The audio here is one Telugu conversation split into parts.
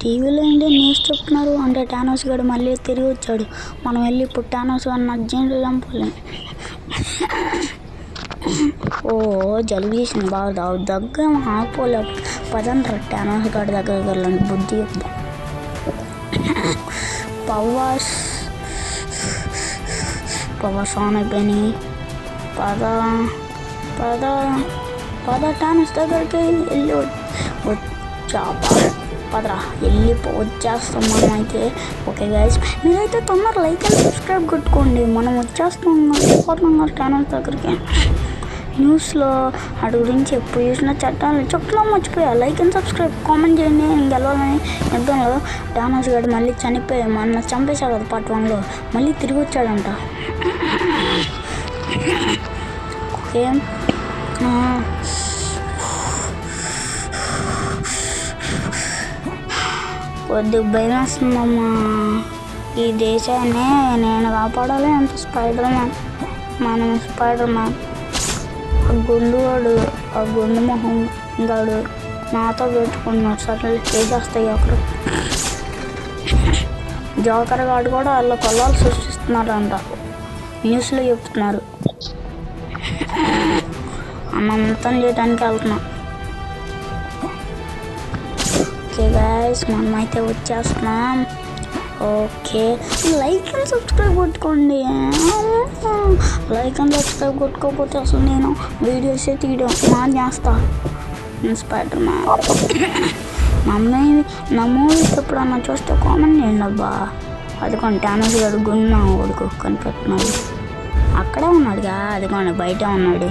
టీవీలో ఏంటి న్యూస్ చెప్తున్నారు అంటే టానోస్ గడు మళ్ళీ తిరిగి వచ్చాడు. మనం వెళ్ళి ఇప్పుడు టానోస్ అన్న అర్జెంట్ చంపాలి. ఓ జలుబు చేసింది బాగా దావు దగ్గర ఆపోలే పదండ్రా టానోస్ గడు దగ్గరికి వెళ్ళండి బుద్ధి చెప్తా. పవర్స్ పవర్స్ ఆన్ అయిపోయినాయి. పద పద. పద టానస్ దగ్గరికి వెళ్ళి వచ్చా పదరా వెళ్ళి వచ్చేస్తాం మనం అయితే ఓకే గైస్ మీరైతే తొందర లైక్ అండ్ సబ్స్క్రైబ్ కొట్టుకోండి. మనం వచ్చేస్తాం పోతున్నాం కదా దగ్గరికి. న్యూస్లో వాటి గురించి ఎప్పుడు చూసినా చట్టాలు చెప్తున్నా మర్చిపోయా. లైక్ అండ్ సబ్స్క్రైబ్ కామెంట్ చేయండి. నేను గెలవాలని యుద్ధంలో డానోస్ గడు మళ్ళీ చనిపోయి మొన్న చంపేశా కదా పార్ట్ వన్లో మళ్ళీ తిరిగి వచ్చాడంట. ఓకే. కొద్ది కొద్దిగా భయం వేస్తుందమ్మా ఈ దేశాన్ని నేను కాపాడాలి అంత స్పైడర్ మ్యాన్ మనం స్పైడర్ మ్యాన్ ఆ గుండు వాడు ఆ గుండు మొహం గాడు నాతో పెట్టుకున్నాడు. సరే చేసేస్తాయి అక్కడ జోకర్ గాడు కూడా వాళ్ళ కొల్లాలు సృష్టిస్తున్నారంట. న్యూస్లో చెప్తున్నారు. అన్నంతం చేయడానికి వెళ్తున్నా. ఓకే గాయస్ మనమైతే వచ్చేస్తున్నాం. ఓకే లైక్ అండ్ సబ్స్క్రైబ్ కొట్టుకోండి. లైక్ అండ్ సబ్స్క్రైబ్ కొట్టుకోకపోతే అసలు నేను వీడియోస్ తీయడం మా చేస్తా స్పైడర్ మ్యాన్ మమ్మీ నా మూవీస్ ఎప్పుడన్నా చూస్తే కామెంట్ చేయండి అబ్బా. అదిగోండి టానస్ గారు గున్న కొడుకు కనిపెట్టినాడు అక్కడే ఉన్నాడుగా అదిగోండి బయట ఉన్నాడు.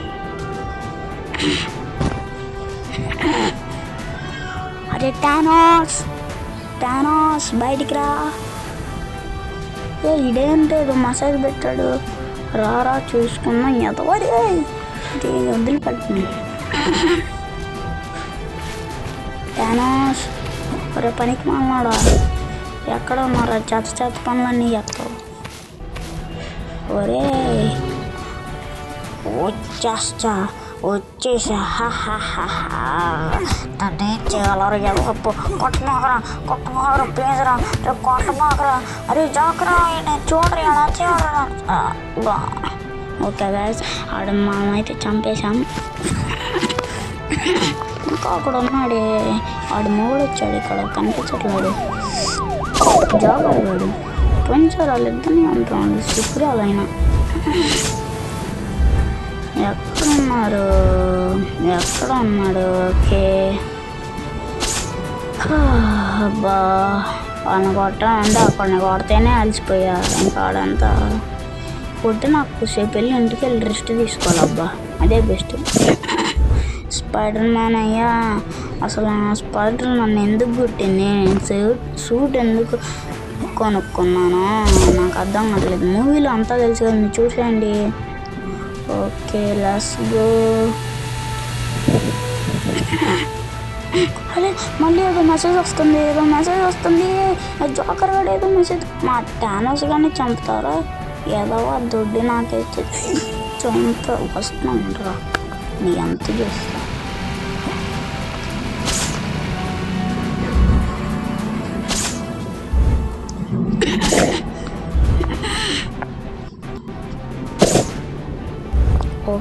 అరే టానోస్ టానోస్ బయటికి రా. ఏ ఇదేంటి ఏదో మసాజ్ పెట్టాడు. రారా చూసుకున్నా ఎదవరే వదిలిపెట్టింది టానోస్ ఒరే పనికి మాట్లాడా ఎక్కడ ఉన్నారా? చేత చేత పనులన్నీ చేస్తావు ఒరే వచ్చేస్తా. వచ్చేసా నన్ను ఏం చేయాలరా ఎవరు కొట్టమాకరా కొట్టమాకరా ప్లీజ్ రా రేపు కొట్టమాకరా అరే జాకరా నేను చూడరా ఎలా చేయరా ఓకే గాయస్ ఆడ మనం అయితే చంపేశాం. ఇంకా అక్కడ ఉన్నాడే. వాడు మూడు వచ్చాడు ఇక్కడ కనిపించట్లేడు. జాగర్ వాడు పోయినసారి వాళ్ళిద్దరిని అంటున్నాడు శుక్రాలైనా ఎక్కడున్నారు? ఎక్కడ ఉన్నాడు ఓకే. అబ్బా అబ్బా కొట్టడం అంటే అక్కడిని కొడితేనే అలసిపోయా. ఇంకా ఆడంతా కొట్టి నాకు సేపు వెళ్ళి ఇంటికి వెళ్ళి రెస్ట్ తీసుకోవాలబ్బా. అదే బెస్ట్. స్పైడర్ మ్యాన్ అయ్యా అసలు స్పైడర్ నన్ను ఎందుకు కుట్టింది నేను సూట్ సూట్ ఎందుకు కొనుక్కున్నాను? నాకు అర్థం కావట్లేదు. మూవీలో అంతా తెలుసు కదా మీరు చూసేయండి. Okay let's go. అరే మళ్ళీ ఏదో మెసేజ్ వస్తుంది ఏదో మెసేజ్ వస్తుంది జోకర్ కూడా ఏదో మెసేజ్ మా టానోస్ కానీ చంపుతారా ఏదో ఆ దుడ్డు నాకైతే చంప వస్తున్నాను రా నీ అంత చేస్తా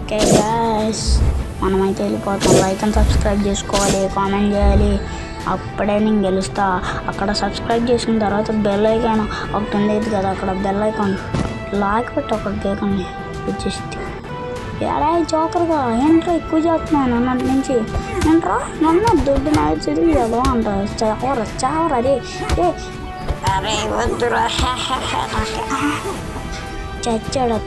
ఓకే గాయస్ మనమైతే వెళ్ళిపోతాం. లైక్ అండ్ సబ్స్క్రైబ్ చేసుకోవాలి కామెంట్ చేయాలి. అప్పుడే నేను గెలుస్తా. అక్కడ సబ్స్క్రైబ్ చేసిన తర్వాత బెల్ ఐకాన్ ఒకటి ఉండేది కదా అక్కడ బెల్ ఐకాన్ లాక్ పెట్టి ఒకటి కేకండి వచ్చేసి ఏడా జోకర్గా ఏంట్రా ఎక్కువ చేస్తున్నాను అన్నటి నుంచి? ఏంట్రా? నన్ను దుడ్డు నాకు చదివి కదా అంట చావర చావర అరే ఏ. అరే వద్దురా. చచ్చాడు.